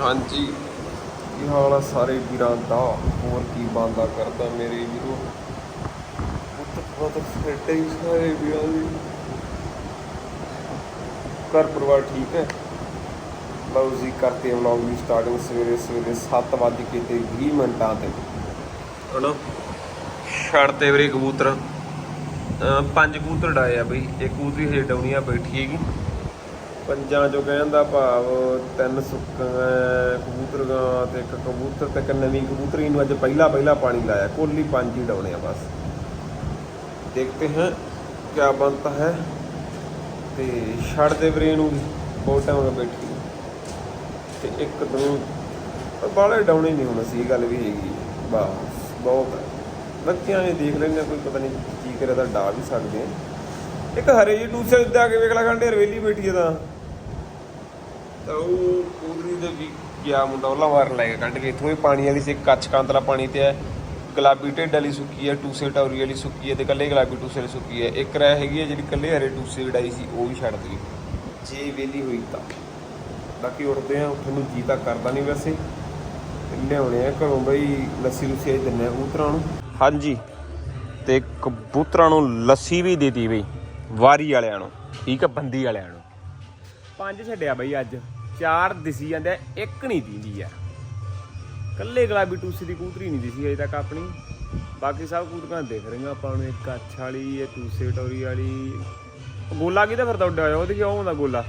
ਹਾਂਜੀ। ਕੀ ਹਾਲ ਆ ਸਾਰੇ ਵੀਰਾਂ ਦਾ? ਹੋਰ ਕੀ ਬੰਦਾ ਕਰਦਾ ਮੇਰੇ ਵੀਰੋ? ਪੁੱਤ ਪੁੱਤ ਫਿੱਟੇ ਹੀ ਸਾਰੇ ਵੀਰਾਂ ਦੀ ਘਰ ਪਰਿਵਾਰ ਠੀਕ ਹੈ? ਲਓ ਜੀ ਕਰਤੇ ਵਲੌਗ ਦੀ ਸਟਾਰਟਿੰਗ ਸਵੇਰੇ ਸਵੇਰੇ 7 ਵਜੇ ਕੇ ਤੇ 20 ਮਿੰਟਾਂ ਤੇ। ਹਣਾ ਛੱਡਤੇ ਵੀਰੇ ਕਬੂਤਰ। ਅਹ ਪੰਜ ਕਬੂਤਰ ਡਾਏ ਆ ਬਈ ਇੱਕ ਕਬੂਤਰੀ ਹਜੇ ਡਾਉਣੀ ਆ ਬੈਠੀ ਹੈਗੀ ਪੰਜਾਂ ਚੋਂ ਕਹਿਣ ਦਾ ਭਾਵ ਤਿੰਨ ਸੁੱਕਾਂ ਕਬੂਤਰਗਾ ਤੇ ਇੱਕ ਕਬੂਤਰ ਤੇ ਇੱਕ ਨਵੀਂ ਕਬੂਤਰੀ ਨੂੰ ਅੱਜ ਪਹਿਲਾ ਪਹਿਲਾ ਪਾਣੀ ਲਾਇਆ, ਕੋਲੀ ਪੰਜ ਹੀ ਡਾਉਣੇ ਆ ਬਸ। ਦੇਖਦੇ ਹਾਂ ਕੀ ਬਣਤਾ ਹੈ ਤੇ ਛੱਡ ਦੇ ਵੀਰੇ ਨੂੰ ਬਹੁਤ ਟਾਈਮ ਹੋ ਬੈਠੀ। ਤੇ ਇੱਕ ਦੋ ਬਾਲੇ ਡਾਉਣੇ ਨਹੀਂ ਹੁਣ ਸੀ ਗੱਲ ਵੀ ਹੈਗੀ ਬਸ, ਬਹੁਤ ਬੱਚਿਆਂ ਨੇ ਦੇਖ ਲੈਣੇ ਕੋਈ ਪਤਾ ਨਹੀਂ ਕੀ ਕਰੇ ਤਾਂ ਡਾ ਵੀ ਸਕਦੇ ਇੱਕ ਹਰੇ ਜੀ ਟੂਸੇ ਉੱਤੇ ਆ ਕੇ ਵੇਖ ਲੈ, ਗੰਢੇ ਰਵੇਲੀ ਬੈਠੀ ਹੈ ਤਾਂ। ਤਾਂ ਉਹ ਕੂਦਰੀ ਦੇ ਵੀ ਗਿਆ ਮੁੰਡਾ ਉਹਲਾ ਮਾਰ ਲੈ ਕੇ ਕੱਢ ਕੇ ਇਥੋਂ ਹੀ ਪਾਣੀ ਵਾਲੀ ਸੀ ਕੱਚ ਕਾਂਤਲਾ ਪਾਣੀ ਤੇ ਹੈ। ਗੁਲਾਬੀ ਢਿੱਡ ਵਾਲੀ ਸੁੱਕੀ ਹੈ, ਟੂਸੇ ਟੌਰੀ ਵਾਲੀ ਸੁੱਕੀ ਹੈ ਤੇ ਕੱਲੇ ਗੁਲਾਬੀ ਟੂਸੇ ਵਾਲੀ ਸੁੱਕੀ ਹੈ। ਇੱਕ ਰਹਿ ਹੈਗੀ ਹੈ ਜਿਹੜੀ ਕੱਲੇ ਹਰੇ ਟੂਸੇ ਵਡਾਈ ਸੀ, ਉਹ ਵੀ ਛੱਡ ਦਈ ਜੇ ਵੇਲੀ ਹੋਈ ਤਾਂ। ਬਾਕੀ ਉੱਠਦੇ ਆ ਉੱਠਣ ਨੂੰ ਜੀ ਤਾਂ ਕਰਦਾ ਨਹੀਂ ਵੈਸੇ। ਲਿਆਉਣੇ ਆ ਘਰੋਂ ਬਈ, ਲੱਸੀ ਲੁੱਸੀ ਆਈ ਦਿੰਨੇ ਆ ਕਬੂਤਰਾਂ ਨੂੰ। ਹਾਂਜੀ। ਤੇ ਕਬੂਤਰਾਂ ਨੂੰ ਲੱਸੀ ਵੀ ਦਿੱਤੀ ਬਈ, ਵਾਰੀ ਵਾਲਿਆਂ ਨੂੰ। ਠੀਕ ਆ ਬੰਦੀ ਵਾਲਿਆਂ ਨੂੰ। ਪੰਜ ਛੱਡਿਆ ਬਈ ਅੱਜ। ਚਾਰ ਦਿਸੀ ਜਾਂਦੇ ਆ, ਇੱਕ ਨਹੀਂ ਦੀਂਦੀ ਯਾਰ ਕੱਲੇ ਗੁਲਾਬੀ ਟੂਸੀ ਦੀ ਕੂਤਰੀ ਨਹੀਂ ਦਿਸੀ ਅਜੇ ਤੱਕ ਆਪਣੀ। ਬਾਕੀ ਸਭ ਕੂਤਰਾਂ ਦੇਖ ਰਹੀਆਂ ਆਪਾਂ ਨੂੰ ਇੱਕ ਅੱਛ ਵਾਲੀ ਇਹ ਟੂਸੇ ਟੋਰੀ ਵਾਲੀ। ਉਹ ਗੋਲਾ ਕਿਹਦਾ ਫਿਰਦਾ ਉੱਡਿਆ ਹੋਇਆ ਉਹਦੇ ਕਿਉਂ ਹੁੰਦਾ ਗੋਲਾ।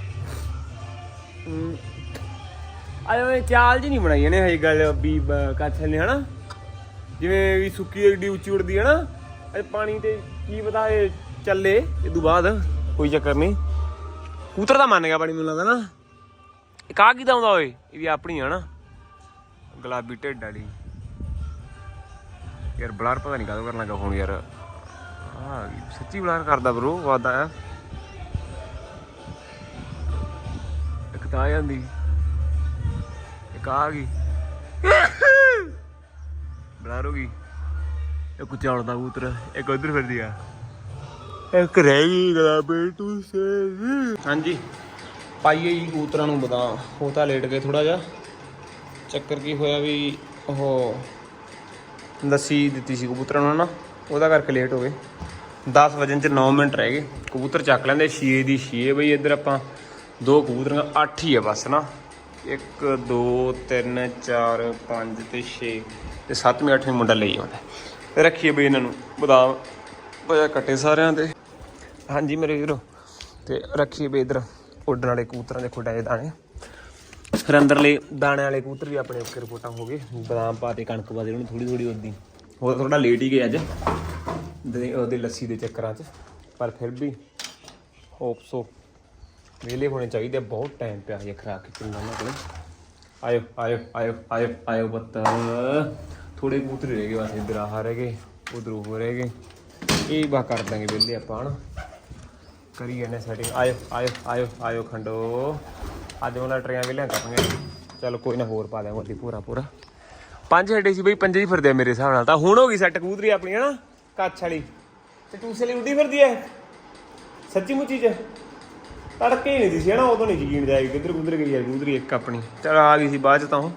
ਹਮ, ਆਇਓ ਇਹ ਚਾਲ ਜੀ ਨਹੀਂ ਬਣਾਈ ਇਹਨੇ ਹਜੇ ਗੱਲ ਵੀ ਬ- ਕੱਛ ਨੇ ਹਨਾ? ਜਿਵੇਂ ਵੀ ਸੁੱਕੀ ਏਡੀ ਉੱਚੀ ਉੱਡਦੀ ਹੈ ਨਾ ਇਹ ਪਾਣੀ ਤੇ ਕੀ ਪਤਾ ਇਹ ਚੱਲੇ ਇਹ ਤੋਂ ਬਾਅਦ ਕੋਈ ਚੱਕਰ ਨਹੀਂ। ਕੂਤਰ ਤਾਂ ਮੰਨ ਗਿਆ ਪਾਣੀ ਮੈਨੂੰ ਲੱਗਦਾ ਨਾ। ਇਹ ਕਾ ਕਿਦਾ ਆਉਂਦਾ ਓਏ? ਇਹ ਵੀ ਆਪਣੀ ਆ ਨਾ। ਗੁਲਾਬੀ ਢਿੱਡ ਵਾਲੀ। ਯਾਰ ਬਲਰ ਪਤਾ ਨਹੀਂ ਕਾਹਦੋਂ ਕਰਨ ਲੱਗਾ ਹੁਣ ਯਾਰ। ਆ ਸੱਚੀ ਬਲਰ ਕਰਦਾ ਬ్రో ਵਾਦਾ ਆ। ਇੱਕ ਤਾਂ ਆ ਜਾਂਦੀ। ਇੱਕ ਆ ਗਈ। ਬਲਰ ਹੋ ਗਈ। ਇੱਕ ਚੱਲਦਾ ਕਬੂਤਰ, ਇੱਕ ਉਧਰ ਫਿਰਦੀ ਆ। ਇੱਕ ਰਹਿ ਗਈ ਗੁਲਾਬੀ ਟੂਸੇ ਹਾਂਜੀ। ਪਾਈਏ ਜੀ ਕਬੂਤਰਾਂ ਨੂੰ ਬਦਾਮ। ਉਹ ਤਾਂ ਲੇਟ ਗਏ ਥੋੜਾ ਜਿਹਾ। ਚੱਕਰ ਕੀ ਹੋਇਆ ਵੀ ਉਹ ਲੱਸੀ ਦਿੱਤੀ ਸੀ ਕਬੂਤਰਾਂ ਨੂੰ ਨਾ ਉਹਦਾ ਕਰਕੇ ਲੇਟ ਹੋ ਗਏ। 10 ਵਜੇ ਚ 9 ਮਿੰਟ ਰਹਿ ਗਏ। ਕਬੂਤਰ ਚੱਕ ਲੈਂਦੇ 6 ਦੀ 6 ਬਈ, ਇੱਧਰ ਆਪਾਂ ਦੋ ਕਬੂਤਰਾਂ 8 ਹੀ ਆ ਬਸ ਨਾ। 1 2 3 4 5 ਤੇ 6 ਤੇ 7ਵੀਂ 8ਵੀਂ ਮੁੰਡਾ ਲਈ ਆਉਂਦਾ। ਤੇ ਰੱਖੀਏ ਬਈ ਇਹਨਾਂ ਨੂੰ ਬਦਾਮ। ਭਾਇਆ ਕੱਟੇ ਸਾਰਿਆਂ ਦੇ ਹਾਂਜੀ ਮੇਰੇ ਵੀਰੋ, ਤੇ ਰੱਖੀਏ ਬਈ ਇੱਧਰ। ਉੱਡਣ ਵਾਲੇ ਕਬੂਤਰਾਂ ਦੇ ਖੁੱਡਾਂ ਦੇ ਦਾਣੇ। ਫਿਰ ਅੰਦਰਲੇ ਦਾਣੇ ਵਾਲੇ ਕਬੂਤਰ ਵੀ ਆਪਣੇ ਓਕੇ ਰਿਪੋਰਟਾਂ ਹੋ ਗਏ। ਬਦਾਮ ਪਾ ਤੇ ਕਣਕ ਪਾ ਦੇ ਉਹਨੂੰ ਥੋੜੀ ਥੋੜੀ ਉਦੀ ਹੋਰ ਥੋੜਾ ਲੇਟ ਹੀ ਗਏ ਅੱਜ। ਦੇ- ਉਹਦੇ ਲੱਸੀ ਦੇ ਚੱਕਰਾਂ 'ਚ। ਪਰ ਫਿਰ ਵੀ ਹੋਪ ਸੋ ਵੇਲੇ ਹੋਣੇ ਚਾਹੀਦੇ ਬਹੁਤ ਟਾਈਮ ਪਿਆ ਹੈ ਖਰਾਕ ਕਿੰਨਾ ਨਾ ਕੋਲ। ਆਇਓ ਆਇਓ ਆਇਓ ਆਇਓ ਆਇਓ ਬੱਤ ਥੋੜੇ ਕਬੂਤਰ ਰਹਿ ਗਏ ਬਸ ਇੱਧਰ ਆਹ ਰਹਿ ਗਏ ਉਧਰ ਉਹ ਰਹਿ ਗਏ। ਇਹ ਬਾ ਕਰ ਦਾਂਗੇ ਵੇਲੇ ਆਪਾਂ ਹਣ ਕਰੀ ਜਾਂਦੇ ਸੈਟਿੰਗ ਆਇਓ ਆਇਓ ਆਇਓ ਆਇਓ ਖੰਡੋ। ਅੱਜ ਉਹਨਾਂ ਟਰੇਆਂ ਵੇਲਿਆਂ ਕਰਾਂਗੇ ਚਲ ਕੋਈ ਨਾ ਹੋਰ ਪਾ ਦਿਆਂਗੇ ਪੂਰਾ ਪੂਰਾ। ਪੰਜ ਹੱਡੇ ਸੀ ਬਈ, ਪੰਜੇ ਹੀ ਫਿਰਦੇ ਮੇਰੇ ਹਿਸਾਬ ਨਾਲ। ਤਾਂ ਹੁਣ ਹੋ ਗਈ ਸੈੱਟ ਕਬੂਤਰੀ ਆਪਣੀ, ਹਨਾ? ਕੱਛ ਵਾਲੀ। ਤੇ ਟੂਸੇ ਲਈ ਉੱਡੀ ਫਿਰਦੀ ਐ। ਸੱਚੀ ਮੁੱਚੀ ਚ। ਤੜਕੇ ਹੀ ਨਹੀਂ ਦਿਸੀ ਹਨਾ? ਉਦੋਂ ਨਹੀਂ ਯਕੀਨ ਜਾਏਗੀ ਕਿੱਧਰ ਕੁੱਧਰ ਗਈ ਯਾਰ ਕਬੂਤਰੀ, ਇੱਕ ਆਪਣੀ। ਚਲ ਆ ਗਈ ਸੀ ਬਾਅਦ ਚ ਤਾਂ ਉਹ।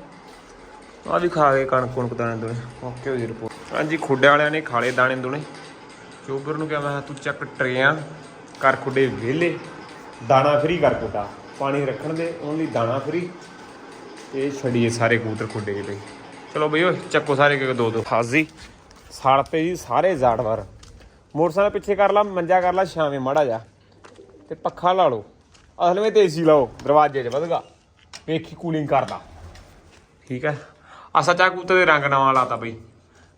ਆ ਵੀ ਖਾ ਗਏ ਕਣਕ, ਕੁਣਕ ਦਾਣੇ ਦੋਨੇ ਓਕੇ ਹੋ ਜੀ ਰਿਪੋਰਟ ਹਾਂਜੀ ਖੁੱਡੇ ਵਾਲਿਆਂ ਨੇ ਖਾਲੇ ਦਾਣੇ ਦੋਨੇ ਚੋਬਰ ਨੂੰ ਕਿਹਾ ਮੈਂ ਕਿਹਾ ਤੂੰ ਚੱਕ ਟਰੇ ਆ ਕਰ ਖੁੱਡੇ ਵਿਹਲੇ ਦਾਣਾ ਫਰੀ ਕਰ ਖੁੱਡਾ। ਪਾਣੀ ਰੱਖਣ ਦੇ ਓਨਲੀ ਦਾਣਾ ਫਰੀ। ਇਹ ਛੜੀਏ ਸਾਰੇ ਕਬੂਤਰ ਖੁੱਡੇ ਦੇ ਲਈ ਚਲੋ ਬਈ ਓਏ ਚੱਕੋ ਸਾਰੇ ਕਿ ਦੋ ਦੋ ਹਾਜ਼ੀ ਸਾਲ ਤੇ ਜੀ ਸਾਰੇ ਜਾੜਵਾਰ ਮੋਟਰਸਾਈਕਲ ਪਿੱਛੇ ਕਰ ਲਾ ਮੰਜਾ ਕਰ ਲਾ ਛਾਵੇਂ ਮਾੜਾ ਜਾ ਤੇ ਪੱਖਾ ਲਾ ਲਓ। ਅਸਲ ਵਿੱਚ ਏਸੀ ਲਾਓ ਦਰਵਾਜ਼ੇ 'ਚ ਵਧਗਾ ਵੇਖੀ ਕੂਲਿੰਗ ਕਰਦਾ। ਠੀਕ ਹੈ? ਆ ਸੱਚਾ ਕਬੂਤਰ ਦੇ ਰੰਗ ਨਵਾਂ ਲਾਤਾ ਬਈ।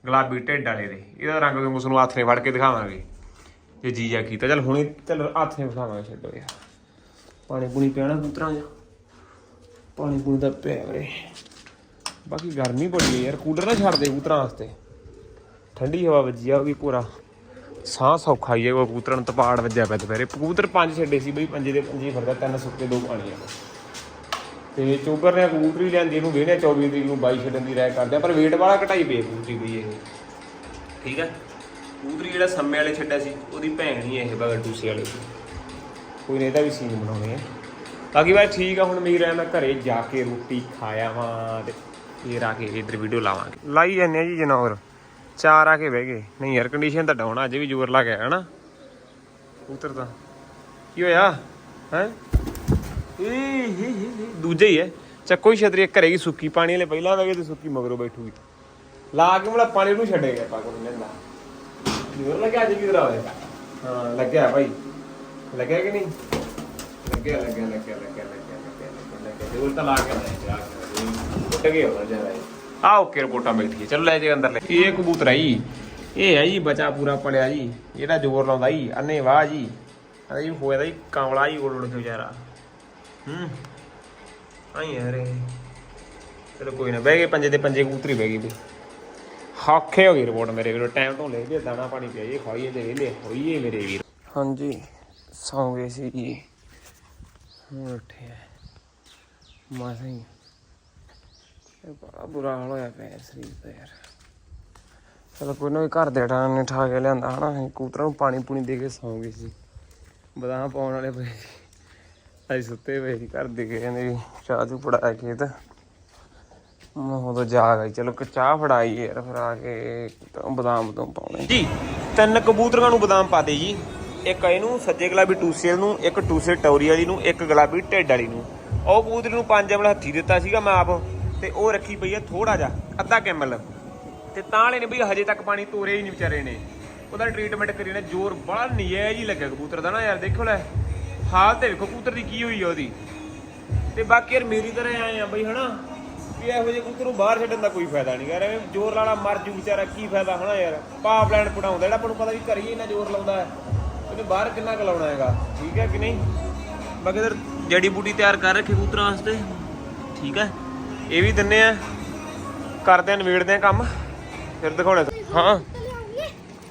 ਗੁਲਾਬੀ ਢਿੱਡ ਵਾਲੇ ਦੇ। ਇਹਦਾ ਰੰਗ ਨੂੰ ਉਸ ਨੂੰ ਹੱਥ ਨੇ ਫੜ ਕੇ ਦਿਖਾਵਾਂਗੇ। ਜੇ ਜੀ ਜਾ ਕੀਤਾ। ਚਲ ਹੁਣੇ ਚਲ ਹੱਥ ਨੇ ਬਿਠਾਵਾਂਗੇ ਛੱਡੋ ਯਾਰ। ਪਾਣੀ ਪੂਣੀ ਪਿਆਣਾ ਕੂਤਰਾਂ 'ਚ? ਪਾਣੀ ਪੂਣੀ ਦਾ ਪਿਆ ਵੀਰੇ। ਬਾਕੀ ਗਰਮੀ ਬੜੀ ਹੈ ਯਾਰ, ਕੂਲਰ ਨਾ ਛੱਡ ਦੇ ਕਬੂਤਰਾਂ ਵਾਸਤੇ। ਠੰਡੀ ਹਵਾ ਵੱਜੀ ਆ ਵੀ ਪੂਰਾ। ਸਾਹ ਸੌਖਾ ਹੀ ਹੈ ਉਹ ਕਬੂਤਰਾਂ ਨੂੰ ਤਪਾੜ ਵੱਜਿਆ ਪਿਆ ਦੁਪਹਿਰੇ। ਕਬੂਤਰ ਪੰਜ ਛੱਡੇ ਸੀ ਬਈ, ਪੰਜੇ ਦੇ ਪੰਜੇ ਹੀ ਤਿੰਨ ਸੁੱਕੇ ਦੋ ਪਾਣੀ ਆ। ਤੇ ਚੋਬਰ ਨੇ ਕਬੂਤਰੀ ਲਿਆਂਦੀ, ਇਹਨੂੰ ਵੇਹਣੇ 24 ਤਰੀਕ ਨੂੰ 22 ਛੱਡਣ ਦੀ ਰਾਇ ਕਰਦੇ ਆ, ਪਰ weight ਵਾਲਾ ਘਟਾਈ ਪਈ ਹੈ ਕਬੂਤਰੀ ਦੀ ਇਹ। ਠੀਕ ਹੈ ਕਬੂਤਰੀ ਜਿਹੜਾ ਸੰਮੇ ਵਾਲੇ ਛੱਡਿਆ ਸੀ, ਉਹਦੀ ਭੈਣ ਨਹੀਂ ਇਹ ਬਗਲ ਟੂਸੇ ਵਾਲੇ। ਕੋਈ ਨਹੀਂ ਇਹਦਾ ਵੀ ਸੀਨ ਬਣਾਉਣੇ ਆ। ਬਾਕੀ ਬਾਈ ਠੀਕ ਆ, ਹੁਣ ਮੇਰਾ ਮੈਂ ਘਰੇ ਜਾ ਕੇ ਰੋਟੀ ਖਾਇਆ ਵਾਂ ਤੇ ਫੇਰ ਆ ਕੇ ਇਧਰ ਵੀਡੀਓ ਲਾਵਾਂਗੇ। ਲਾਈ ਜਾਂਦੇ ਆ ਜੀ ਜਨੌਰ ਚਾਰ ਆ ਕੇ ਬਹਿ ਗਏ। ਨਹੀਂ 에ਅਰ ਕੰਡੀਸ਼ਨ ਤਾਂ ਡਾਉਣ ਅੱਜ ਵੀ ਜ਼ੋਰ ਲਾ ਗਿਆ ਹਨਾ ਉਤਰ ਤਾਂ। ਕੀ ਹੋਇਆ? ਹੈ? ਦੂਜੇ ਹੀ ਹੈ। ਚੱਕੋ ਹੀ ਛਤਰੀ ਘਰੇ ਕੀ ਸੁੱਕੀ ਪਾਣੀ ਵਾਲੇ, ਪਹਿਲਾਂ ਵਗੇ ਤੇ ਸੁੱਕੀ ਮਗਰੋਂ ਬੈਠੂਗੀ। ਲਾ ਕੇ ਮਲਾ ਪਾਣੀ ਨੂੰ ਛੱਡੇਗਾ ਪਾ ਲੈਂਦਾ ਜ਼ੋਰ ਲੱਗਿਆ ਅੱਜ ਵੀ ਹੋਇਆ ਹਾਂ। ਲੱਗਿਆ ਭਾਈ। ਲੱਗਿਆ ਕਿ ਨਹੀਂ? ਲੱਗਿਆ ਲੱਗਿਆ ਲੱਗਿਆ ਲੱਗਿਆ ਲੱਗਿਆ ਲੱਗਿਆ ਲੱਗਿਆ ਜ਼ੋਰ ਤਾਂ ਲਾ ਕੇ ਲੈ ਜਾ ਉੱਡ ਗਿਆ ਹੋ ਜਾ ਆ ਓਕੇ ਰਿਪੋਰਟਾਂ ਬੈਠੀ ਚਲੋ ਲੈ ਜੇ ਅੰਦਰ ਲੈ। ਇਹ ਕਬੂਤਰ ਹੈ ਜੀ। ਇਹ ਹੈ ਜੀ ਬਚਾ ਪੂਰਾ ਪੜਿਆ ਜੀ। ਇਹਦਾ ਜ਼ੋਰ ਲਾਉਂਦਾ ਜੀ। ਅੰਨੇ ਵਾਹ ਜੀ। ਅਰੇ ਜੀ ਹੋਇਆ ਦਾ ਜੀ ਕਾਂਵਲਾ ਜੀ ਉੜ ਉੜ ਕੇ ਵਿਚਾਰਾ। ਹੂੰ। ਆਈ ਯਾਰ। ਚਲੋ ਕੋਈ ਨਾ ਬਹਿ ਗਏ ਪੰਜੇ ਦੇ ਪੰਜੇ ਕਬੂਤਰੀ ਬਹਿ ਗਈ ਵੀ। ਹਾਖੇ ਹੋ ਗਈ ਰਿਪੋਰਟ ਮੇਰੇ ਵੀਰੋ ਟਾਈਮ ਤੋਂ ਲੈ ਕੇ ਦਾਣਾ ਪਾਣੀ ਪਿਆਈਏ ਖਾਈਏ ਤੇ ਵੇਲੇ ਹੋਈਏ ਮੇਰੇ ਵੀਰ। ਹਾਂਜੀ, ਸੌਂ ਗਏ ਸੀ ਜੀ। ਹੁਣ ਉੱਠੇ ਆ। ਮਾਸਾ ਹੀ ਇਹ ਬੜਾ ਬੁਰਾ ਹਾਲ ਹੋਇਆ ਪਿਆ ਸਰੀਰ ਦਾ ਯਾਰ। ਚਲੋ ਕੋਈ ਨਾ ਘਰ ਦੇ ਟਾਂ ਨੇ ਠਾ ਕੇ ਲਿਆਂਦਾ ਹਨਾ, ਅਸੀਂ ਕਬੂਤਰਾਂ ਨੂੰ ਪਾਣੀ ਪੂਣੀ ਦੇ ਕੇ ਸੌਂ ਗਏ ਸੀ। ਬਦਾਮ ਪਾਉਣ ਵਾਲੇ ਪਏ ਸੀ। ਅਸੀਂ ਸੁੱਤੇ ਪਏ ਸੀ, ਘਰ ਦੇ ਕੇ ਕਹਿੰਦੇ ਚਾਹ ਚੂ ਫੜਾਇਆ ਖੇਤ। ਮੈਂ ਉਦੋਂ ਜਾਗ ਆਈ ਚਲੋ ਕਿ ਚਾਹ ਫੜਾਈ ਯਾਰ, ਫਿਰ ਆ ਕੇ ਬਦਾਮ ਬਦਾਮ ਪਾਉਣੇ। ਜੀ, ਤਿੰਨ ਕਬੂਤਰਾਂ ਨੂੰ ਬਦਾਮ ਪਾਤੇ ਜੀ। ਇੱਕ ਇਹਨੂੰ ਸੱਜੇ ਗੁਲਾਬੀ ਟੂਸੇ ਨੂੰ, ਇੱਕ ਟੂਸੇ ਟੌਰੀ ਵਾਲੀ ਨੂੰ, ਇੱਕ ਗੁਲਾਬੀ ਢਿੱਡ ਵਾਲੀ ਨੂੰ। ਉਹ ਕਬੂਤਰ ਨੂੰ ਪੰਜ ਅਮਲ ਹੱਥੀ ਦਿੱਤਾ ਸੀਗਾ ਮੈਂ ਆਪ, ਤੇ ਉਹ ਰੱਖੀ ਪਈ ਆ ਥੋੜਾ ਜਿਹਾ, ਅੱਧਾ ਕੈਮਲ। ਤੇ ਤਾਂ ਵਾਲੇ ਨੇ ਵੀ ਹਜੇ ਤੱਕ ਪਾਣੀ ਤੋਰੇ ਹੀ ਨਹੀਂ ਵਿਚਾਰੇ ਨੇ। ਉਹਦਾ ਟ੍ਰੀਟਮੈਂਟ ਕਰੀ ਨੇ, ਜ਼ੋਰ ਬੜਾ ਨਜਾਇਜ਼ ਹੀ ਲੱਗਿਆ ਕਬੂਤਰ ਦਾ ਨਾ ਯਾਰ, ਦੇਖੋ ਲੈ। ਹਾਲਤ ਤੇ ਵੇਖੋ ਕਬੂਤਰ ਦੀ ਕੀ ਹੋਈ ਆ ਉਹਦੀ। ਤੇ ਬਾਕੀ ਯਾਰ ਮੇਰੀ ਤਰ੍ਹਾਂ ਆਏ ਆ ਬਈ, ਹਨਾ? ਵੀ ਇਹੋ ਜਿਹੇ ਕਬੂਤਰ ਨੂੰ ਬਾਹਰ ਛੱਡਣ ਦਾ ਕੋਈ ਫਾਇਦਾ ਨਹੀਂ ਯਾਰ ਐਵੇਂ ਜ਼ੋਰ ਲਾਲਾ ਮਰ ਜੂ ਵਿਚਾਰਾ ਕੀ ਫਾਇਦਾ ਹਨਾ ਯਾਰ? ਪਾਪ ਲੈਣ ਪੜਾਉਂਦਾ ਜਿਹੜਾ ਆਪਾਂ ਨੂੰ ਪਤਾ ਵੀ ਘਰੇ ਹੀ ਇੰਨਾ ਜ਼ੋਰ ਲਾਉਂਦਾ ਹੈ ਉਹਨੇ ਬਾਹਰ ਕਿੰਨਾ ਕੁ ਲਾਉਣਾ ਹੈਗਾ ਠੀਕ ਹੈ ਕਿ ਨਹੀਂ? ਬਾਕੀ ਇਧਰ ਜੜੀ ਬੂਟੀ ਤਿਆਰ ਕਰ ਰੱਖੀ ਕਬੂਤਰਾਂ ਵਾਸਤੇ ਠੀਕ ਹੈ? ਇਹ ਵੀ ਦਿੰਨੇ ਆ ਕਰਦੇ ਆ ਨਵੇੜਦੇ ਆ ਕੰਮ ਫਿਰ ਦਿਖਾਉਣੇ ਹਾਂ।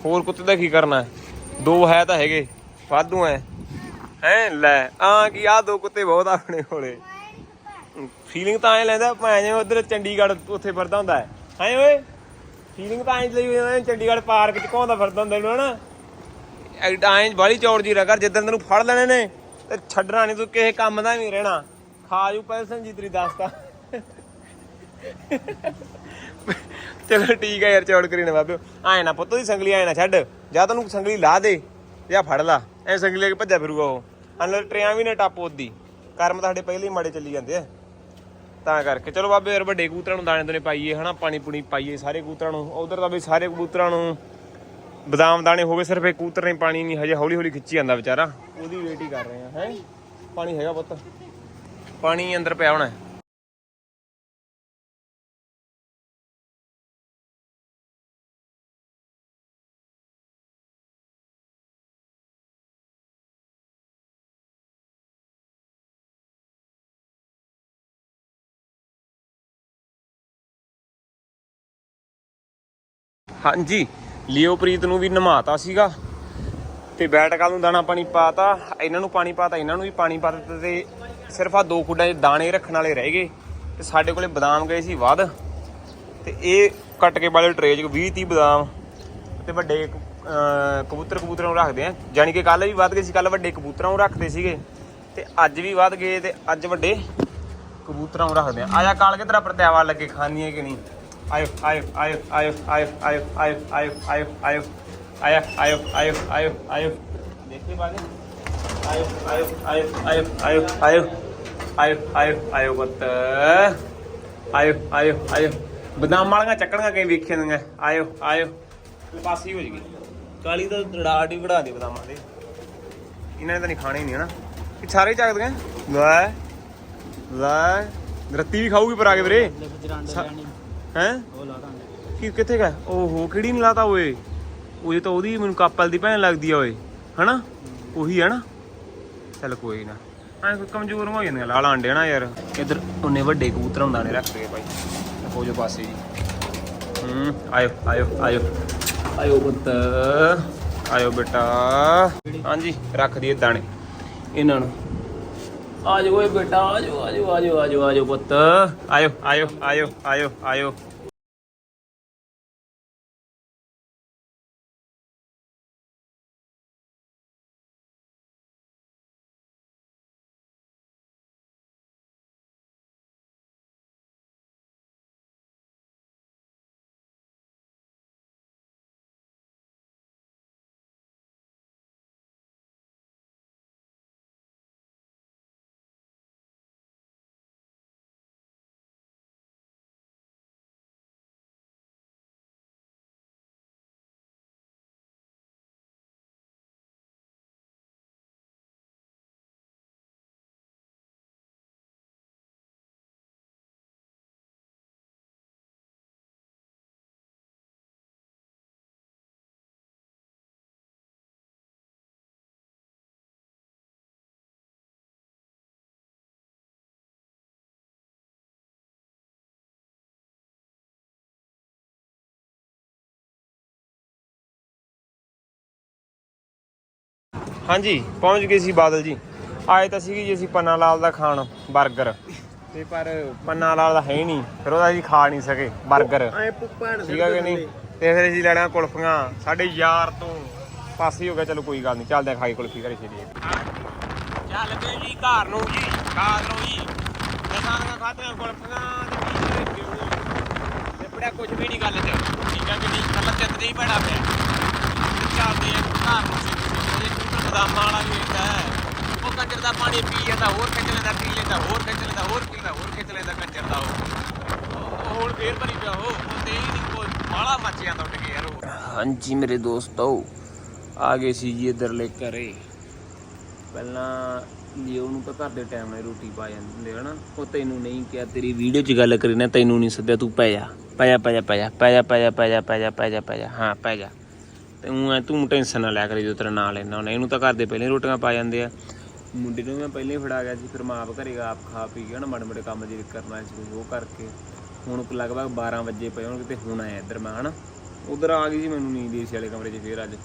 ਹੋਰ ਕੁੱਤੇ ਦਾ ਕੀ ਕਰਨਾ ਹੈ? ਦੋ ਹੈ ਤਾਂ ਹੈਗੇ ਵਾਧੂ ਐ। ਹੈ ਲੈ ਆ ਕੀ ਆ ਦੋ ਕੁੱਤੇ ਬਹੁਤ ਆ ਆਪਣੇ ਕੋਲੇ। ਫੀਲਿੰਗ ਤਾਂ ਐ ਲੈਂਦਾ ਭਾਵੇਂ ਜਿਵੇਂ ਉਧਰ ਚੰਡੀਗੜ੍ਹ ਉੱਥੇ ਫਿਰਦਾ ਹੁੰਦਾ ਹੈ। ਹੈ ਓਏ? ਫੀਲਿੰਗ ਤਾਂ ਐਂ ਲਈ ਹੋਈ ਜਾਂਦਾ, ਚੰਡੀਗੜ੍ਹ ਪਾਰਕ ਚ ਘੁੰਮਦਾ ਫਿਰਦਾ ਹੁੰਦਾ ਇਹਨੂੰ, ਹਨਾ? ਐਂ ਬਾਲੀ ਚੌੜ ਜੀ ਕਰ ਜਿੱਦਣ ਤੈਨੂੰ ਫੜ ਲੈਣੇ ਨੇ, ਤੇ ਛੱਡਣਾ ਨਹੀਂ ਤੂੰ, ਕਿਸੇ ਕੰਮ ਦਾ ਨਹੀਂ ਰਹਿਣਾ। ਖਾ ਜੂ ਪੈਸਨ ਜੀ ਤੇਰੀ ਦੱਸਦਾ ਚਲੋ ਠੀਕ ਹੈ ਯਾਰ, ਚੌੜ ਕਰੀ ਨਾ ਬਾਬਿਓ ਐ ਨਾ ਪੁੱਤ ਦੀ ਸੰਗਲੀ ਐ ਨਾ ਛੱਡ। ਜਾਂ ਤੈਨੂੰ ਸੰਗਲੀ ਲਾ ਦੇ, ਜਾਂ ਫੜ ਲਾ। ਐ ਸੰਗਲੀ ਲੈ ਕੇ ਭੱਜਿਆ ਫਿਰੂਗਾ ਉਹ। ਅਨਲ ਟਰਿਆਂ ਵੀ ਨੇ ਟੱਪ ਉਹਦੀ। ਕਰਮ ਤੁਹਾਡੇ ਪਹਿਲੇ ਹੀ ਮਾੜੇ ਚੱਲੀ ਜਾਂਦੇ ਆ। ਤਾਂ ਕਰਕੇ। ਚਲੋ ਬਾਬੇ ਯਾਰ ਵੱਡੇ ਕਬੂਤਰਾਂ ਨੂੰ ਦਾਣੇ ਦੋਨੇ ਪਾਈਏ, ਹਨਾ ਪਾਣੀ ਪੂਣੀ ਪਾਈਏ ਸਾਰੇ ਕਬੂਤਰਾਂ ਨੂੰ। ਉਧਰ ਤਾਂ ਵੀ ਸਾਰੇ ਕਬੂਤਰਾਂ ਨੂੰ ਬਦਾਮ ਦਾਣੇ ਹੋ ਗਏ, ਸਿਰਫ ਇੱਕ ਕਬੂਤਰ ਨੇ ਪਾਣੀ ਨਹੀਂ, ਹਜੇ ਹੌਲੀ ਹੌਲੀ ਖਿੱਚੀ ਜਾਂਦਾ ਵਿਚਾਰਾ। ਉਹਦੀ ਵੇਟ ਹੀ ਕਰ ਰਹੇ ਆ, ਹੈ? ਪਾਣੀ ਹੈਗਾ ਪੁੱਤ। ਪਾਣੀ ਅੰਦਰ ਪਿਆ ਹੋਣਾ। ਹਾਂਜੀ, ਲਿਓਪ੍ਰੀਤ ਨੂੰ ਵੀ ਨਮਾਤਾ ਸੀਗਾ। ਤੇ ਬੈਟਕਾਲ ਨੂੰ ਦਾਣਾ ਪਾਣੀ ਪਾਤਾ, ਇਹਨਾਂ ਨੂੰ ਪਾਣੀ ਪਾਤਾ, ਇਹਨਾਂ ਨੂੰ ਵੀ ਪਾਣੀ ਪਾ ਦਿੱਤਾ ਤੇ ਸਿਰਫ ਆ ਦੋ ਖੁੱਡਾਂ 'ਚ ਦਾਣੇ ਰੱਖਣ ਵਾਲੇ ਰਹਿ ਗਏ ਤੇ ਸਾਡੇ ਕੋਲੇ ਬਦਾਮ ਗਏ ਸੀ ਵੱਧ। ਤੇ ਇਹ ਕੱਟ ਕੇ ਵਾਲੇ ਟਰੇ 'ਚ 20 30 ਬਦਾਮ ਤੇ ਵੱਡੇ ਕਬੂਤਰ ਕਬੂਤਰਾਂ ਨੂੰ ਰੱਖਦੇ ਆ। ਜਾਨੀ ਕਿ ਕੱਲ ਵੀ ਵੱਧ ਗਏ ਸੀ ਕੱਲ ਵੱਡੇ ਕਬੂਤਰਾਂ ਨੂੰ ਰੱਖਦੇ ਸੀਗੇ। ਤੇ ਅੱਜ ਵੀ ਵੱਧ ਗਏ ਤੇ ਅੱਜ ਵੱਡੇ ਕਬੂਤਰਾਂ ਨੂੰ ਰੱਖਦੇ ਆ। ਆਇਆ ਕਾਲ ਕੇ ਤੇਰਾ ਪ੍ਰਤਿਆਵਾ ਲੱਗੇ ਖਾਣੀ ਹੈ ਕਿ ਨਹੀਂ? ਆਇਓ ਆਇਓ ਆਇਓ ਆਇਓ ਆਇਓ ਆਇਓ ਆਇਓ ਆਇਓ ਆਇਓ ਆਇਓ ਆਇਆ ਆਇਓ ਆਇਓ ਆਇਓ ਆਇਓ ਦੇਖੇ ਬਾਗੇ ਆਇਓ ਆਇਓ ਆਇਓ ਆਇਓ ਆਇਓ ਆਇਓ ਆਇਓ ਆਇਓ ਆਇਓ ਬੱਤ ਆਇਓ ਆਇਓ ਆਇਓ ਬਦਾਮ ਵਾਲੀਆਂ ਚੱਕਣੀਆਂ ਕਈ ਵੇਖੀਆਂ ਦੀਆਂ ਆਇਓ ਆਇਓ। ਪਾਸੀ ਹੋ ਜਗੀ ਕਾਲੀ ਤਾਂ ਰੜਾਟ ਹੀ ਵੜਾ ਦੇ ਬਦਾਮਾਂ ਦੇ। ਇਹਨਾਂ ਨੇ ਤਾਂ ਨਹੀਂ ਖਾਣੇ ਨਹੀਂ ਹਨਾ? ਇਹ ਸਾਰੇ ਹੀ ਚੱਕਦੀਆਂ ਲੈ ਲੈ। ਰੱਤੀ ਵੀ ਖਾਊਗੀ ਪਰ ਆ ਕੇ ਵੀਰੇ। ਹੈ? ਕੀ ਕਿੱਥੇ ਗਿਆ? ਓਹੋ ਕਿਹੜੀ ਨਹੀਂ ਲਾਤਾ ਓਏ? ਉਹ ਤਾਂ ਉਹਦੀ ਮੈਨੂੰ ਕਾਪਲ ਦੀ ਭੈਣ ਲੱਗਦੀ ਆ ਓਏ ਹਨਾ? ਉਹੀ ਹੈ ਨਾ? ਚੱਲ ਕੋਈ ਨਾ। ਐ ਕਮਜ਼ੋਰ ਹੋ ਜਾਂਦੀਆਂ ਲਾਲ ਆਂਡੇ ਨਾ ਯਾਰ। ਇਧਰ ਉਹਨੇ ਵੱਡੇ ਕਬੂਤਰ ਹੁੰਦਾ ਨੇ ਰੱਖ ਭਾਈ ਹੋ ਜੋ ਪਾਸੇ ਜੀ। ਹੂੰ ਆਇਓ ਆਇਓ ਆਇਓ। ਆਇਓ ਪੁੱਤ। ਆਇਓ ਬੇਟਾ। ਹਾਂਜੀ ਰੱਖ ਦਈਏ ਦਾਣੇ। ਇਹਨਾਂ ਨੂੰ। ਆ ਜਾਓ ਓਏ ਬੇਟਾ ਆ ਜਾਓ ਆ ਜਾਓ ਆ ਜਾਓ ਆ ਜਾਓ ਪੁੱਤ। ਆਇਓ ਆਇਓ ਆਇਓ ਆਇਓ ਆਇਓ ਹਾਂਜੀ ਪਹੁੰਚ ਗਏ ਸੀ ਬਾਦਲ ਜੀ। ਆਏ ਤਾਂ ਸੀਗੇ ਜੀ ਅਸੀਂ ਪੰਨਾ ਲਾਲ ਦਾ ਖਾਣ 버ਗਰ ਤੇ ਪਰ ਪੰਨਾ ਲਾਲ ਦਾ ਹੈ ਹੀ ਨਹੀਂ ਫਿਰ ਉਹਦਾ ਅਸੀਂ ਖਾ ਨਹੀਂ ਸਕੇ 버ਗਰ ਐ ਆ ਕਿ ਨਹੀਂ? ਤੇ ਫਿਰ ਅਸੀਂ ਲੈਣਾ ਕੁਲਫੀਆਂ ਸਾਡੇ ਯਾਰ ਤੋਂ ਪਾਸੇ ਹੀ ਗਿਆ ਚਲੋ ਕੋਈ ਗੱਲ ਨਹੀਂ ਚੱਲਦੇ ਆ ਖਾਈ ਕੁਲਫੀ ਘਰੇ ਛੇੜੀ ਚੱਲ ਗਏ ਜੀ ਘਰ ਨੂੰ ਜੀ ਘਰ ਨੂੰ ਜੀ। ਦਸਾਂ ਖਾਤੀਆਂ ਕੁਲਫੀਆਂ ਤੇ ਕੀ ਤੇ ਬੜਾ ਕੁਝ ਵੀ ਨਹੀਂ ਗੱਲ ਚ। ਠੀਕ ਆ ਕਿ ਨਹੀਂ? ਕੱਲਾ ਚਿੱਤ ਨਹੀਂ ਬੜਾ ਪਿਆ ਚੱਲਦੇ ਆ ਘਰ ਨੂੰ ਛੇਤੀ ਵਾਲਾ ਵੀ ਹੁੰਦਾ ਹੈ ਉਹ ਕੰਜਰ ਦਾ ਪਾਣੀ ਪੀ ਜਾਂਦਾ ਹੋਰ ਖਿੱਚ ਲੈਂਦਾ ਪੀ ਲੈਂਦਾ ਹੋਰ ਖਿੱਚ ਲੈਂਦਾ ਹੋਰ ਪੀਂਦਾ ਹੋਰ ਖਿੱਚ ਲੈਂਦਾ ਕੰਜਰ ਦਾ ਉਹ ਹੁਣ ਫੇਰ ਭਰੀ ਪਿਆ ਉਹ ਤੇ ਹੀ ਨਹੀਂ ਕੋਈ ਬਾਲਾ ਮੱਚ ਜਾਂਦਾ ਉੱਡ ਕੇ ਯਾਰ ਉਹ ਹਾਂਜੀ ਮੇਰੇ ਦੋਸਤੋ ਆ ਗਏ ਸੀ ਜੀ ਇਧਰਲੇ ਘਰੇ ਪਹਿਲਾਂ ਲਿਓ ਨੂੰ ਤਾਂ ਘਰ ਦੇ ਟਾਈਮ ਨਾਲ ਰੋਟੀ ਪਾ ਜਾਂਦੇ ਹੁੰਦੇ ਹਨਾ ਉਹ ਤੈਨੂੰ ਨਹੀਂ ਕਿਹਾ ਤੇਰੀ ਵੀਡੀਓ 'ਚ ਗੱਲ ਕਰੀ ਨਾ ਤੈਨੂੰ ਨਹੀਂ ਸੱਦਿਆ ਤੂੰ ਪੈ ਜਾ ਪੈ ਜਾ ਪੈ ਜਾ ਪੈ ਜਾ ਪੈ ਜਾ ਪੈ ਜਾ ਪੈ ਜਾ ਪੈ ਜਾ ਪੈ ਜਾ ਪੈ ਜਾ ਹਾਂ ਪੈ ਜਾ ਤੇ ਊਂ ਐ ਤੂੰ ਟੈਨਸ਼ਨ ਨਾ ਲਿਆ ਕਰੀ ਜੋ ਤੇਰਾ ਨਾਂ ਲੈਣਾ ਉਹਨੇ ਇਹਨੂੰ ਤਾਂ ਘਰ ਦੇ ਪਹਿਲੇ ਰੋਟੀਆਂ ਪਾ ਜਾਂਦੇ ਆ। ਮੁੰਡੇ ਨੂੰ ਮੈਂ ਪਹਿਲੇ ਹੀ ਫੜਾ ਗਿਆ ਸੀ, ਫਿਰ ਮਾਂ ਆਪ ਘਰੇ ਆਪ ਖਾ ਪੀ ਗਿਆ ਨਾ ਮਾੜੇ ਮਾੜੇ ਕੰਮ ਜਿਹੜੇ ਕਰਨਾ ਸੀ ਉਹ ਕਰਕੇ। ਹੁਣ ਲਗਭਗ 12 ਵਜੇ ਪਏ ਹੋਣਗੇ ਤੇ ਹੁਣ ਆਇਆ ਇੱਧਰ ਮੈਂ, ਹਨਾ। ਉਧਰ ਆ ਗਈ ਸੀ ਮੈਨੂੰ ਨੀਂਦ ਏਸੀ ਵਾਲੇ ਕਮਰੇ 'ਚ ਫੇਰ ਅੱਜ।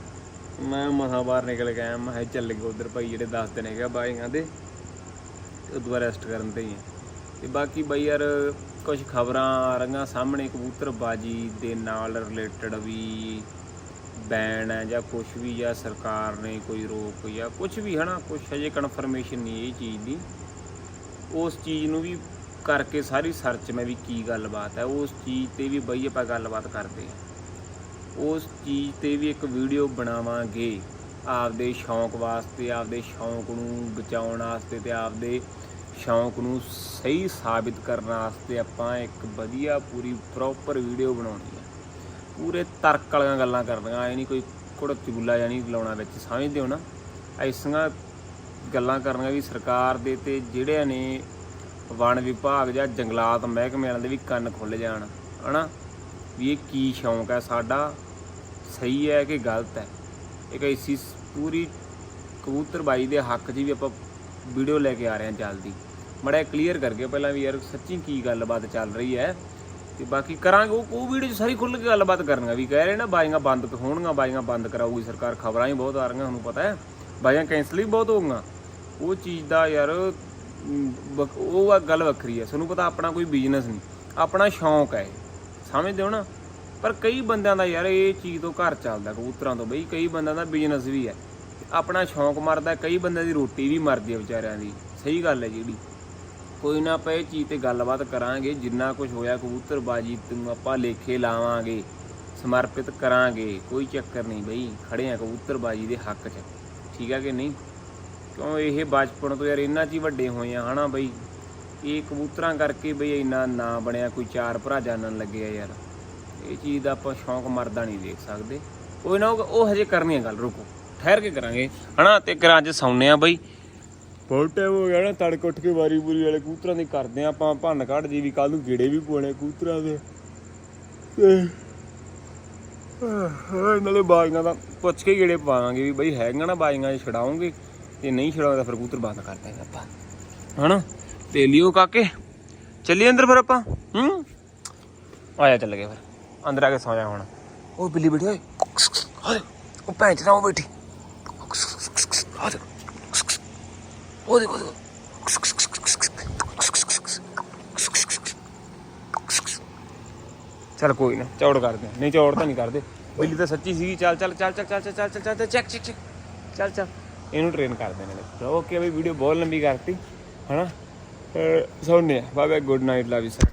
ਮੈਂ ਮਹਾ ਬਾਹਰ ਨਿਕਲ ਕੇ ਆਇਆ, ਮੈਂ ਕਿਹਾ ਚੱਲ ਗਏ ਉਧਰ ਭਾਈ ਜਿਹੜੇ ਦੱਸਦੇ ਨੇ ਹੈਗਾ ਬਾਈਆਂ ਕਹਿੰਦੇ ਤੇ ਉਦੋਂ ਰੈਸਟ ਕਰਨ ਤੇ ਹੀ ਆ। ਤੇ ਬਾਕੀ ਬਾਈ ਯਾਰ ਕੁਝ ਖਬਰਾਂ ਆ ਰਹੀਆਂ ਸਾਹਮਣੇ ਕਬੂਤਰਬਾਜੀ ਦੇ ਨਾਲ ਰਿਲੇਟਡ ਵੀ ਬੈਨ ਹੈ ਜਾਂ ਕੁਝ ਵੀ ਜਾਂ ਸਰਕਾਰ ਨੇ ਕੋਈ ਰੋਕ ਜਾਂ ਕੁਝ ਵੀ ਹਨਾ ਕੁਝ ਅਜੇ ਕਨਫਰਮੇਸ਼ਨ ਨਹੀਂ ਇਹ ਚੀਜ਼ ਦੀ। ਉਸ ਚੀਜ਼ ਨੂੰ ਵੀ ਕਰਕੇ ਸਾਰੀ ਸਰਚ ਮੈਂ ਵੀ ਕੀ ਗੱਲਬਾਤ ਹੈ, ਉਸ ਚੀਜ਼ ਤੇ ਵੀ ਬਈ ਆਪਾਂ ਗੱਲਬਾਤ ਕਰਦੇ ਹਾਂ। ਉਸ ਚੀਜ਼ ਤੇ ਵੀ ਇੱਕ ਵੀਡੀਓ ਬਣਾਵਾਂਗੇ। ਆਪਦੇ ਸ਼ੌਂਕ ਵਾਸਤੇ, ਆਪਦੇ ਸ਼ੌਂਕ ਨੂੰ ਬਚਾਉਣ ਵਾਸਤੇ ਤੇ ਆਪਦੇ ਸ਼ੌਂਕ ਨੂੰ ਸਹੀ ਸਾਬਿਤ ਕਰਨ ਵਾਸਤੇ ਆਪਾਂ ਇੱਕ ਵਧੀਆ ਪੂਰੀ ਪ੍ਰੋਪਰ ਵੀਡੀਓ ਬਣਾਉਣੀ ਹੈ। ਪੂਰੇ ਤਰਕ ਵਾਲੀਆਂ ਗੱਲਾਂ ਕਰਨੀਆਂ ਐ ਨਹੀਂ ਕੋਈ ਕੁੜਤੀ ਗੁੱਲਾ ਜਾਂ ਨਹੀਂ ਲਾਉਣਾ ਵਿੱਚ, ਸਮਝਦੇ ਹੋ ਨਾ? ਐਸੀਆਂ ਗੱਲਾਂ ਕਰਨੀਆਂ ਵੀ ਸਰਕਾਰ ਦੇ ਤੇ ਜਿਹੜਿਆਂ ਨੇ ਵਣ ਵਿਭਾਗ ਜਾਂ ਜੰਗਲਾਤ ਮਹਿਕਮੇ ਵਾਲਿਆਂ ਦੇ ਵੀ ਕੰਨ ਖੁੱਲ ਜਾਣ, ਹਨਾ? ਵੀ ਇਹ ਕੀ ਸ਼ੌਂਕ ਹੈ? ਸਾਡਾ ਸਹੀ ਹੈ ਕਿ ਗਲਤ ਹੈ? ਇੱਕ ਐਸੀ ਪੂਰੀ ਕਬੂਤਰਬਾਜੀ ਦੇ ਹੱਕ 'ਚ ਵੀ ਆਪਾਂ ਵੀਡੀਓ ਲੈ ਕੇ ਆ ਰਹੇ ਹਾਂ ਜਲਦੀ। ਮੜਾ ਕਲੀਅਰ ਕਰਕੇ ਪਹਿਲਾਂ ਵੀ ਯਾਰ ਸੱਚੀ ਕੀ ਗੱਲਬਾਤ ਚੱਲ ਰਹੀ ਹੈ? ਤੇ ਬਾਕੀ ਕਰਾਂਗੇ ਉਹ ਉਹ ਵੀਡੀਓ 'ਚ ਸਾਰੀ ਖੁੱਲ੍ਹ ਕੇ ਗੱਲਬਾਤ ਕਰਨਗਾ ਵੀ ਕਹਿ ਰਹੇ ਨਾ ਬਾਈਆਂ ਬੰਦ ਹੋਣਗੀਆਂ ਬਾਈਆਂ ਬੰਦ ਕਰਾਊਗੀ ਸਰਕਾਰ ਖਬਰਾਂ ਹੀ ਬਹੁਤ ਆ ਰਹੀਆਂ ਤੁਹਾਨੂੰ ਪਤਾ ਹੈ। ਬਾਈਆਂ ਕੈਂਸਲ ਹੀ ਬਹੁਤ ਹੋਊਗਾ ਉਹ ਚੀਜ਼ ਦਾ ਯਾਰ ਅਮ, ਉਹ ਆ ਗੱਲ ਵੱਖਰੀ ਹੈ ਤੁਹਾਨੂੰ ਪਤਾ ਆਪਣਾ ਕੋਈ ਬਿਜ਼ਨਸ ਨਹੀਂ ਆਪਣਾ ਸ਼ੌਂਕ ਹੈ ਸਮਝਦੇ ਹੋ ਨਾ? ਪਰ ਕਈ ਬੰਦਿਆਂ ਦਾ ਯਾਰ ਇਹ ਚੀਜ਼ ਤੋਂ ਘਰ ਚੱਲਦਾ ਕਬੂਤਰਾਂ ਤੋਂ ਬਈ ਕਈ ਬੰਦਿਆਂ ਦਾ ਬਿਜ਼ਨਸ ਵੀ ਹੈ ਆਪਣਾ ਸ਼ੌਂਕ ਮਰਦਾ ਕਈ ਬੰਦਿਆਂ ਦੀ ਰੋਟੀ ਵੀ ਮਰਦੀ ਹੈ ਵਿਚਾਰਿਆਂ ਦੀ ਸਹੀ ਗੱਲ ਹੈ ਜਿਹੜੀ। ਕੋਈ ਨਾ ਆਪਾਂ ਇਹ ਚੀਜ਼ ਤੇ ਗੱਲਬਾਤ ਕਰਾਂਗੇ, ਜਿੰਨਾ ਕੁਝ ਹੋਇਆ ਕਬੂਤਰਬਾਜੀ ਨੂੰ ਆਪਾਂ ਲੇਖੇ ਲਾਵਾਂਗੇ, ਸਮਰਪਿਤ ਕਰਾਂਗੇ, ਕੋਈ ਚੱਕਰ ਨਹੀਂ ਬਈ, ਖੜੇ ਆ ਕਬੂਤਰਬਾਜੀ ਦੇ ਹੱਕ 'ਚ। ਠੀਕ ਹੈ ਕਿ ਨਹੀਂ? ਕਿਉਂ ਇਹ ਬਚਪਨ ਤੋਂ ਯਾਰ ਇੰਨਾ 'ਚ ਹੀ ਵੱਡੇ ਹੋਏ ਆ, ਹਨਾ ਬਈ? ਇਹ ਕਬੂਤਰਾਂ ਕਰਕੇ ਬਈ ਇੰਨਾ ਨਾਂ ਬਣਿਆ, ਕੋਈ ਚਾਰ ਭਰਾ ਜਾਣਨ ਲੱਗਿਆ ਯਾਰ। ਇਹ ਚੀਜ਼ ਦਾ ਆਪਾਂ ਸ਼ੌਂਕ ਮਰਦਾ ਨਹੀਂ ਦੇਖ ਸਕਦੇ। ਕੋਈ ਨਾ ਉਹ ਉਹ ਹਜੇ ਕਰਨੀ ਹੈ ਗੱਲ, ਰੁਕੋ। ਠਹਿਰ ਕੇ ਕਰਾਂਗੇ। ਹਨਾ, ਤੇ ਕਰਾਂ ਅੱਜ ਸੌਂਨੇ ਆ ਬਈ। ਬਹੁਤ ਟਾਈਮ ਹੋ ਗਿਆ ਨਾ ਤੜਕ ਉੱਠ ਕੇ ਵਾਰੀ ਬੁਰੀ ਵਾਲੇ ਕਬੂਤਰਾਂ ਦੀ ਕਰਦੇ ਆ ਆਪਾਂ ਭੰਨ ਕੱਢ ਜੀ ਵੀ ਕੱਲ ਨੂੰ ਗੇੜੇ ਵੀ ਪਾਉਣੇ ਕਬੂਤਰਾਂ ਦੇ। ਤੇ ਹਾਂ ਨਾਲੇ ਬਾਜੀਆਂ ਦਾ ਪੁੱਛ ਕੇ ਗੇੜੇ ਪਾਵਾਂਗੇ ਵੀ ਬਈ ਹੈਗੀਆਂ ਨਾ ਬਾਜੀਆਂ ਛਡਾਉਂਗੇ ਤੇ ਨਹੀਂ ਛਡਾਉਂਦਾ ਫਿਰ ਕਬੂਤਰ ਬੰਦ ਕਰ ਦਾਂਗੇ ਆਪਾਂ। ਹਨਾ? ਤੇ ਲਿਓ ਕਾਕੇ ਚੱਲੀਏ ਅੰਦਰ ਫਿਰ ਆਪਾਂ ਹੂੰ? ਆਇਆ ਚੱਲ ਗਏ ਫਿਰ ਅੰਦਰ ਆ ਕੇ ਸੌ ਜਾ ਹੁਣ। ਉਹ ਬਿੱਲੀ ਬੈਠੀ ਓਏ। ਹਾਏ ਉਹ ਭੈਣ ਚਦਾ ਉਹ ਬੈਠੀ। ਦੇ ਉਹ ਦੇਖੋ ਦੇਖੋ ਚੱਲ ਕੋਈ ਨਾ ਚੌੜ ਕਰਦੇ ਨਹੀਂ ਚੌੜ ਤਾਂ ਨਹੀਂ ਕਰਦੇ ਬਿੱਲੀ ਤਾਂ ਸੱਚੀ ਸੀਗੀ ਚੱਲ ਚੱਲ ਚੱਲ ਚੱਲ ਚੱਲ ਚੱਲ ਚੱਲ ਚੱਲ ਚੱਲ ਚੈੱਕ ਚੈੱਕ ਚੈੱਕ ਚੱਲ ਚੱਲ ਇਹਨੂੰ ਟ੍ਰੇਨ ਕਰਦੇ ਨੇ ਓਕੇ ਬਈ ਵੀਡੀਓ ਬਹੁਤ ਲੰਬੀ ਕਰਤੀ ਹਨਾ ਸੌਣੇ bye bye good night love you sir